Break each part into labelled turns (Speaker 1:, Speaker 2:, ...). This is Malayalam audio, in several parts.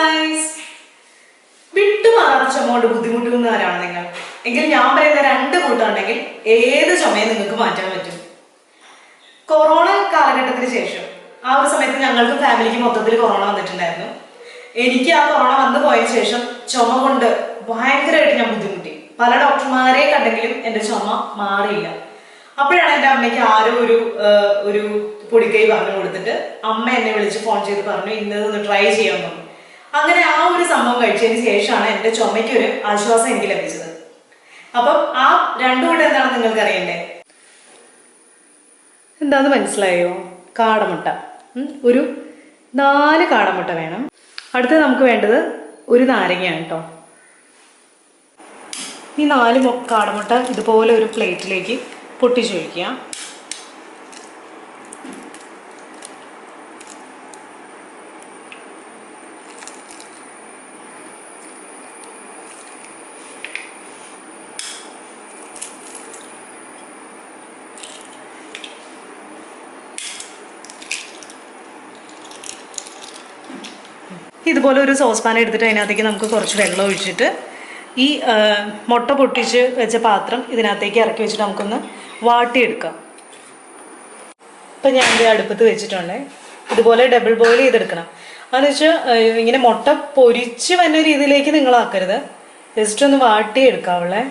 Speaker 1: ഗായ്സ് വിട്ടുമാറാത്ത ചുമ ബുദ്ധിമുട്ടുന്നവരാണ് നിങ്ങൾ. എങ്കിൽ ഞാൻ പറയുന്ന രണ്ട് കൂട്ടുണ്ടെങ്കിൽ ഏത് ചുമയും നിങ്ങൾക്ക് മാറ്റാൻ പറ്റും. കൊറോണ കാലഘട്ടത്തിന് ശേഷം ആ ഒരു സമയത്ത് ഞങ്ങൾക്ക് ഫാമിലിക്ക് മൊത്തത്തിൽ കൊറോണ വന്നിട്ടുണ്ടായിരുന്നു. എനിക്ക് ആ കൊറോണ വന്നു പോയതിനു ശേഷം ചുമ കൊണ്ട് ഭയങ്കരമായിട്ട് ഞാൻ ബുദ്ധിമുട്ടി. പല ഡോക്ടർമാരെ കണ്ടെങ്കിലും എന്റെ ചുമ മാറിയില്ല. അപ്പോഴാണ് എന്റെ അമ്മയ്ക്ക് ആരോ ഒരു ഒരു പൊടിക്കൈ പറഞ്ഞു കൊടുത്തിട്ട് അമ്മ എന്നെ വിളിച്ച് ഫോൺ ചെയ്ത് പറഞ്ഞു ഇന്നത് ട്രൈ ചെയ്യാൻ പറഞ്ഞു. അങ്ങനെ ആ ഒരു സംഭവം കഴിച്ചതിന് ശേഷമാണ് എന്റെ ചുമയ്ക്ക് ഒരു ആശ്വാസം എനിക്ക് ലഭിച്ചത്. അപ്പം ആ രണ്ടു കൂടെ എന്താണെന്ന് നിങ്ങൾക്ക് അറിയണ്ടേ? എന്താന്ന് മനസ്സിലായോ? കാടമുട്ട. ഒരു നാല് കാടമുട്ട വേണം. അടുത്ത് നമുക്ക് വേണ്ടത് ഒരു നാരങ്ങയാണ് കേട്ടോ ഈ നാല് കാടമുട്ട ഇതുപോലെ ഒരു പ്ലേറ്റിലേക്ക് പൊട്ടിച്ചു ഇതുപോലെ ഒരു സോസ് പാൻ എടുത്തിട്ട് അതിനകത്തേക്ക് നമുക്ക് കുറച്ച് വെള്ളം ഒഴിച്ചിട്ട് ഈ മുട്ട പൊട്ടിച്ച് വെച്ച പാത്രം ഇതിനകത്തേക്ക് ഇറക്കി വെച്ചിട്ട് നമുക്കൊന്ന് വാട്ടിയെടുക്കാം. ഇപ്പം ഞാൻ ഇത് അടുപ്പത്ത് വെച്ചിട്ടുണ്ട്. ഇതുപോലെ ഡബിൾ ബോയിൽ ചെയ്തെടുക്കണം. അതെന്ന് വെച്ചാൽ ഇങ്ങനെ മുട്ട പൊരിച്ച് വന്ന രീതിയിലേക്ക് നിങ്ങളാക്കരുത് ജസ്റ്റ് ഒന്ന് വാട്ടിയെടുക്കാവുള്ളേ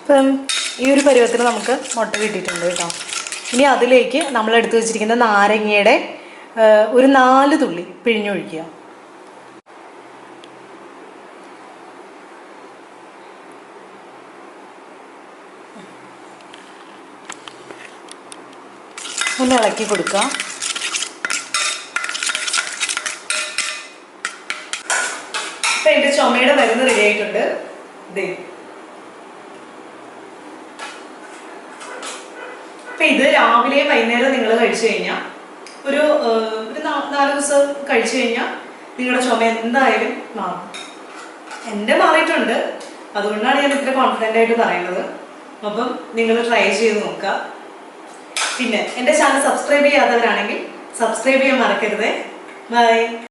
Speaker 1: ഇപ്പം ഈ ഒരു പരുവത്തിന് നമുക്ക് മുട്ട കിട്ടിയിട്ടുണ്ട് കേട്ടോ. ഇനി അതിലേക്ക് നമ്മൾ എടുത്തു വെച്ചിരിക്കുന്ന നാരങ്ങയുടെ ഒരു നാല് തുള്ളി പിഴിഞ്ഞൊഴിക്കുക ഒന്ന് ഇളക്കി കൊടുക്കുക. അപ്പം എന്റെ ചുമയുടെ മരുന്ന് റെഡി ആയിട്ടുണ്ട്. ദേ. അപ്പൊ ഇത് രാവിലെ വൈകുന്നേരം നിങ്ങൾ കഴിച്ചു കഴിഞ്ഞാൽ ഒരു ഒരു നാല് ദിവസം കഴിച്ചു കഴിഞ്ഞാൽ നിങ്ങളുടെ ചുമ എന്തായാലും മാറും. എന്റെ മാറിയിട്ടുണ്ട്. അതുകൊണ്ടാണ് ഞാൻ ഇത്ര കോൺഫിഡന്റ് ആയിട്ട് പറയുന്നത്. അപ്പം നിങ്ങൾ ട്രൈ ചെയ്ത് നോക്കുക. പിന്നെ എന്റെ ചാനൽ സബ്സ്ക്രൈബ് ചെയ്യാത്തവരാണെങ്കിൽ സബ്സ്ക്രൈബ് ചെയ്യാൻ മറക്കരുത്. ബൈ